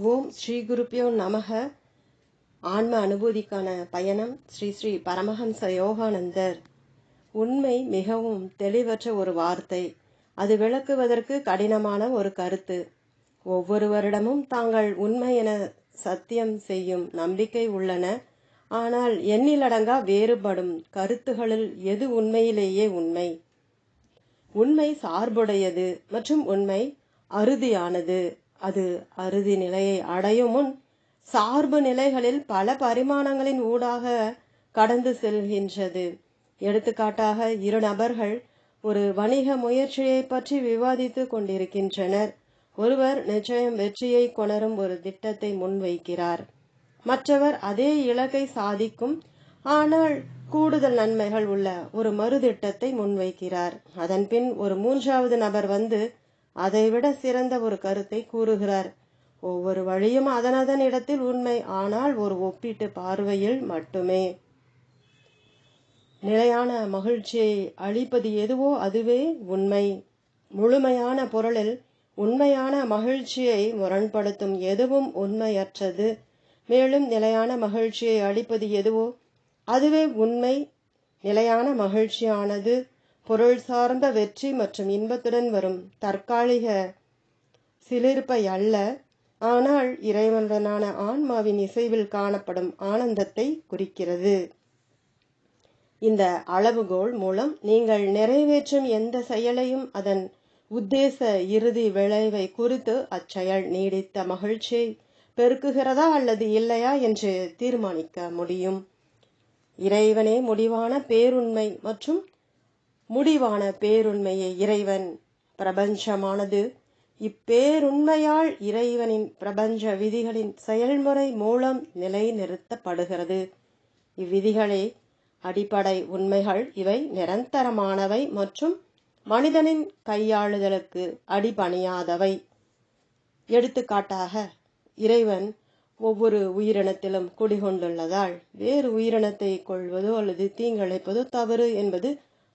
ஓம் ஸ்ரீ குருப்பியோ நமக. ஆன்ம அனுபூதிக்கான பயணம் ஸ்ரீ ஸ்ரீ பரமஹம்ச யோகானந்தர். உண்மை மிகவும் தெளிவற்ற ஒரு வார்த்தை. அது விளக்குவதற்கு கடினமான ஒரு கருத்து. ஒவ்வொருவரிடமும் தாங்கள் உண்மை என சத்தியம் செய்யும் நம்பிக்கை உள்ளன. ஆனால் எண்ணிலடங்கா வேறுபடும் கருத்துகளில் எது உண்மையிலேயே உண்மை? உண்மை சார்புடையது மற்றும் உண்மை அறுதியானது. அது அறுதி நிலையை அடையும் முன் சார்பு நிலைகளில் பல பரிமாணங்களின் ஊடாக கடந்து செல்கின்றது. எடுத்துக்காட்டாக இரு நபர்கள் ஒரு வணிக முயற்சியை பற்றி விவாதித்து கொண்டிருக்கின்றனர். ஒருவர் நிச்சயம் வெற்றியை கொணரும் ஒரு திட்டத்தை முன்வைக்கிறார். மற்றவர் அதே இலக்கை சாதிக்கும் ஆனால் கூடுதல் நன்மைகள் உள்ள ஒரு மறுதிட்டத்தை முன்வைக்கிறார். அதன்பின் ஒரு மூன்றாவது நபர் வந்து அதைவிட சிறந்த ஒரு கருத்தை கூறுகிறார். ஒவ்வொரு வழியும் அதனதன் இடத்தில் உண்மை. ஆனால் ஒரு ஒப்பீட்டு பார்வையில் மட்டுமே. நிலையான மகிழ்ச்சியை அளிப்பது எதுவோ அதுவே உண்மை. முழுமையான பொருளில் உண்மையான மகிழ்ச்சியை முரண்படுத்தும் எதுவும் உண்மையற்றது. மேலும் நிலையான மகிழ்ச்சியை அளிப்பது எதுவோ அதுவே உண்மை. நிலையான மகிழ்ச்சியானது பொருள் சார்ந்த வெற்றி மற்றும் இன்பத்துடன் வரும் தற்காலிக சிலிர்ப்பை அல்ல ஆனால் இறைவனுடனான ஆன்மாவின் இசைவில் காணப்படும் ஆனந்தத்தை குறிக்கிறது. இந்த அளவுகோல் மூலம் நீங்கள் நிறைவேற்றும் எந்த செயலையும் அதன் உத்தேச இறுதி விளைவை குறித்து அச்செயல் நீடித்த மகிழ்ச்சியை பெருக்குகிறதா அல்லது இல்லையா என்று தீர்மானிக்க முடியும். இறைவனே முடிவான பேருண்மை மற்றும் முடிவான பேருண்மையை இறைவன் பிரபஞ்சமானது. இப்பேருண்மையால் இறைவனின் பிரபஞ்ச விதிகளின் செயல்முறை மூலம் நிலைநிறுத்தப்படுகிறது. இவ்விதிகளே அடிப்படை உண்மைகள். இவை நிரந்தரமானவை மற்றும் மனிதனின் கையாளுதலுக்கு அடிபணியாதவை. எடுத்துக்காட்டாக இறைவன் ஒவ்வொரு உயிரினத்திலும் குடிகொண்டுள்ளதால் வேறு உயிரினத்தை கொள்வதோ அல்லது தீங்கிழைப்பதோ தவறு என்பது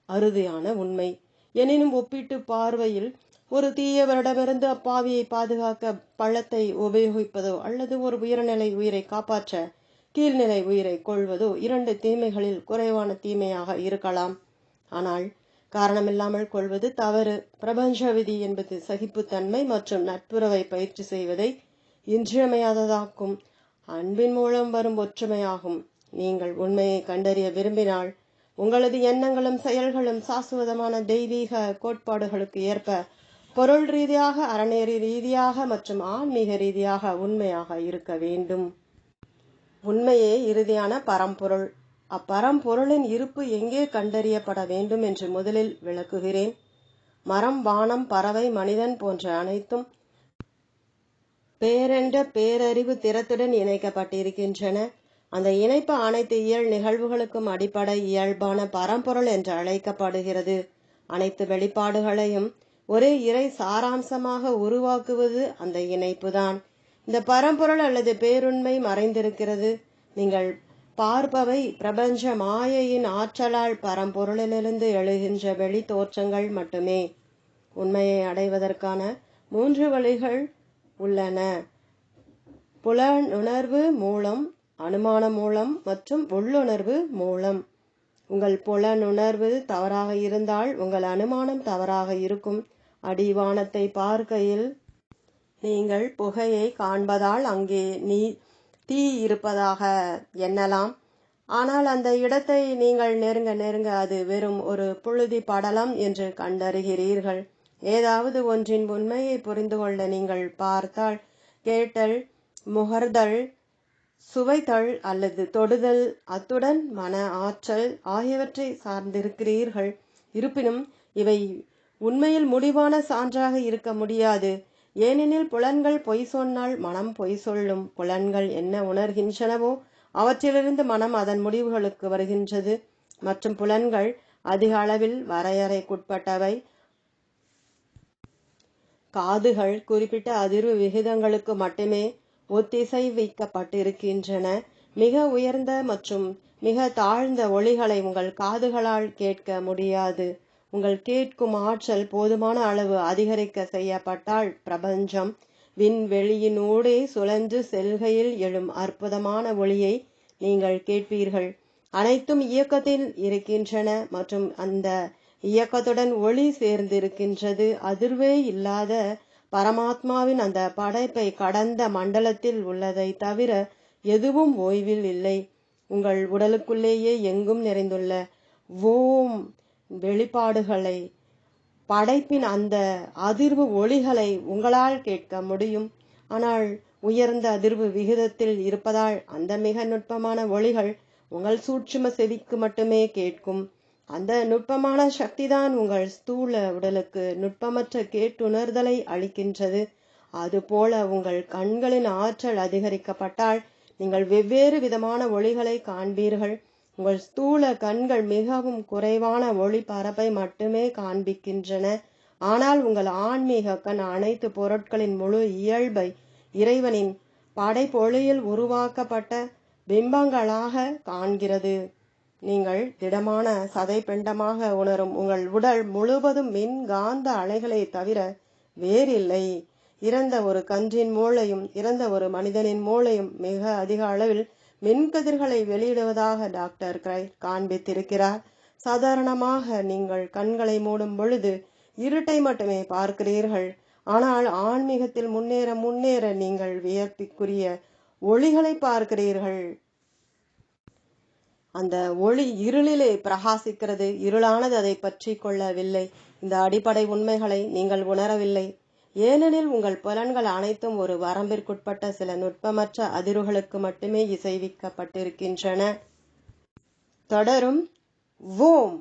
அறுதியான உண்மை. எனினும் ஒப்பிட்டு பார்வையில் ஒரு தீயவரிடமிருந்து அப்பாவியை பாதுகாக்க பழத்தை உபயோகிப்பதோ அல்லது ஒரு உயர்நிலை உயிரை காப்பாற்ற கீழ்நிலை உயிரை கொள்வதோ இரண்டு தீமைகளில் குறைவான தீமையாக இருக்கலாம். ஆனால் காரணமில்லாமல் கொள்வது தவறு. பிரபஞ்ச விதி என்பது சகிப்புத்தன்மை மற்றும் நட்புறவை பயிற்சி செய்வதை இன்றியமையாததாக்கும். அன்பின் மூலம் வரும் ஒற்றுமையாகும். நீங்கள் உண்மையை கண்டறிய விரும்பினால் உங்களது எண்ணங்களும் செயல்களும் சாஸ்வதமான தெய்வீக கோட்பாடுகளுக்கு ஏற்ப பொருள் ரீதியாக அறநெறி ரீதியாக மற்றும் ஆன்மீக ரீதியாக உண்மையாக இருக்க வேண்டும். உண்மையே இறுதியான பரம்பொருள். அப்பரம்பொருளின் இருப்பு எங்கே கண்டறியப்பட வேண்டும் என்று முதலில் விளக்குகிறேன். மரம் வானம் பறவை மனிதன் போன்ற அனைத்தும் பேரென்ற பேரறிவு திறத்துடன் இணைக்கப்பட்டிருக்கின்றன. அந்த இணைப்பு அனைத்து இயல் நிகழ்வுகளுக்கும் அடிப்படை இயல்பான பரம்பொருள் என்று அழைக்கப்படுகிறது. அனைத்து வெளிப்பாடுகளையும் ஒரே இறை சாராம்சமாக உருவாக்குவது அந்த இணைப்புதான். இந்த பரம்பொருள் அல்லது பேருண்மை மறைந்திருக்கிறது. நீங்கள் பார்ப்பவை பிரபஞ்ச மாயையின் ஆற்றலால் பரம்பொருளிலிருந்து எழுகின்ற வெளி தோற்றங்கள் மட்டுமே. உண்மையை அடைவதற்கான மூன்று வழிகள் உள்ளன. புலனுணர்வு மூலம் அனுமானம் மூலம் மற்றும் உள்ளுணர்வு மூலம். உங்கள் புலனுணர்வு தவறாக இருந்தால் உங்கள் அனுமானம் தவறாக இருக்கும். அடிவானத்தை பார்க்கையில் நீங்கள் புகையை காண்பதால் அங்கே நீ தீ இருப்பதாக எண்ணலாம். ஆனால் அந்த இடத்தை நீங்கள் நெருங்க நெருங்க அது வெறும் ஒரு புழுதி படலம் என்று கண்டறிகிறீர்கள். ஏதாவது ஒன்றின் உண்மையை புரிந்து கொள்ள நீங்கள் பார்த்தால் கேட்டல் முகர்தல் சுவைத்தல் அல்லது தொடுதல் அத்துடன் மன ஆற்றல் ஆகியவற்றை சார்ந்திருக்கிறீர்கள். இருப்பினும் இவை உண்மையில் முடிவான சான்றாக இருக்க முடியாது. ஏனெனில் புலன்கள் பொய் சொன்னால் மனம் பொய் சொல்லும். புலன்கள் என்ன உணர்கின்றனவோ அவற்றிலிருந்து மனம் அதன் முடிவுகளுக்கு வருகின்றது. மற்றும் புலன்கள் அதிக அளவில் வரையறைக்குட்பட்டவை. காதுகள் குறிப்பிட்ட அதிர்வு விகிதங்களுக்கு மட்டுமே ஒத்திசை வைக்கப்பட்டிருக்கின்றன மிக உயர்ந்த மற்றும் மிக தாழ்ந்த ஒளிகளை உங்கள் காதுகளால் கேட்க முடியாது. உங்கள் கேட்கும் ஆற்றல் போதுமான அளவு அதிகரிக்க செய்யப்பட்டால் பிரபஞ்சம் விண்வெளியினூடே சுழன்று செல்கையில் எழும் அற்புதமான ஒளியை நீங்கள் கேட்பீர்கள். அனைத்தும் இயக்கத்தில் இருக்கின்றன மற்றும் அந்த இயக்கத்துடன் ஒளி சேர்ந்திருக்கின்றது. அதிர்வே இல்லாத பரமாத்மாவின் அந்த படைப்பை கடந்த மண்டலத்தில் உள்ளதை தவிர எதுவும் ஓய்வில் இல்லை. உங்கள் உடலுக்குள்ளேயே எங்கும் நிறைந்துள்ள ஓம் வெளிப்பாடுகளை படைப்பின் அந்த அதிர்வு ஒளிகளை உங்களால் கேட்க முடியும். ஆனால் உயர்ந்த அதிர்வு விகிதத்தில் இருப்பதால் அந்த மிக நுட்பமான ஒளிகள் உங்கள் சூட்சும செவிக்கு மட்டுமே கேட்கும். அந்த நுட்பமான சக்திதான் உங்கள் ஸ்தூல உடலுக்கு நுட்பமற்ற கேட்டுணர்தலை அளிக்கின்றது. அதுபோல உங்கள் கண்களின் ஆற்றல் அதிகரிக்கப்பட்டால் நீங்கள் வெவ்வேறு விதமான ஒளிகளை காண்பீர்கள். உங்கள் ஸ்தூல கண்கள் மிகவும் குறைவான ஒளி பரப்பை மட்டுமே காண்பிக்கின்றன. ஆனால் உங்கள் ஆன்மீக கண் அனைத்து பொருட்களின் முழு இயல்பை இறைவனின் படைப்பொழியில் உருவாக்கப்பட்ட பிம்பங்களாக காண்கிறது. நீங்கள் திடமான சதை பிண்டமாக உணரும் உங்கள் உடல் முழுவதும் மின் காந்த அலைகளை தவிர வேறில்லை. இறந்த ஒரு கன்றின் மூளையும் இறந்த ஒரு மனிதனின் மூளையும் மிக அதிக அளவில் மின்கதிர்களை வெளியிடுவதாக டாக்டர் கிரை காண்பித்திருக்கிறார். சாதாரணமாக நீங்கள் கண்களை மூடும் பொழுது இருட்டை மட்டுமே பார்க்கிறீர்கள். ஆனால் ஆன்மீகத்தில் முன்னேற முன்னேற நீங்கள் வியப்பிக்குரிய ஒளிகளை பார்க்கிறீர்கள். அந்த ஒளி இருளிலே பிரகாசிக்கிறது. இருளானது அதை பற்றி கொள்ளவில்லை. இந்த அடிப்படை உண்மைகளை நீங்கள் உணரவில்லை. ஏனெனில் உங்கள் புலன்கள் அனைத்தும் ஒரு வரம்பிற்குட்பட்ட சில நுட்பமற்ற அதிர்வுகளுக்கு மட்டுமே இசைவிக்கப்பட்டிருக்கின்றன. தொடரும். ஓம்.